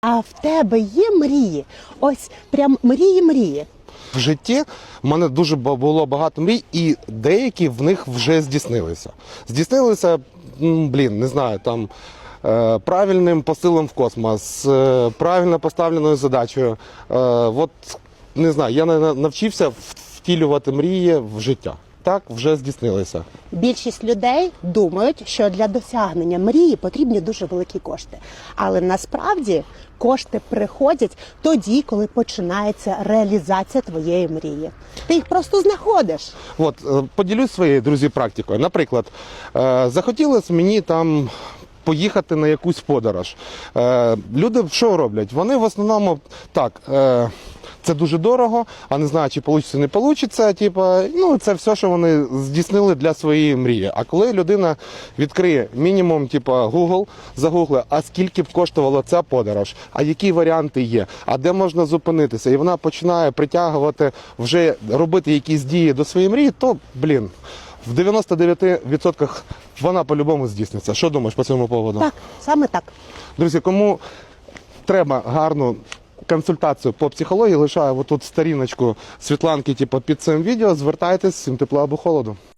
А в тебе є мрії? Ось прям мрії мрії. В житті в мене дуже було багато мрій, і деякі в них вже здійснилися. Здійснилися, блін, не знаю, там е, правильним посилом в космос, е, правильно поставленою задачею. Е, от не знаю, я на- навчився втілювати мрії в життя. Так, вже здійснилися. Більшість людей думають, що для досягнення мрії потрібні дуже великі кошти. Але насправді кошти приходять тоді, коли починається реалізація твоєї мрії. Ти їх просто знаходиш. От е, поділюсь своєю друзі практикою. Наприклад, е, захотілося мені там. Поїхати на якусь подорож. Е, люди що роблять? Вони в основному так. Е, це дуже дорого, а не знаю, чи вийде, не вийде. Типа, ну це все, що вони здійснили для своєї мрії. А коли людина відкриє мінімум, типа Google, загуглить, а скільки б коштувала ця подорож, а які варіанти є, а де можна зупинитися, і вона починає притягувати вже робити якісь дії до своєї мрії, то блін. В 99% вона по-любому здійсниться. Що думаєш по цьому поводу? Так, саме так. Друзі, кому треба гарну консультацію по психології, лишаю отут сторіночку Світланки, типу, під цим відео. Звертайтесь, всім тепла або холоду.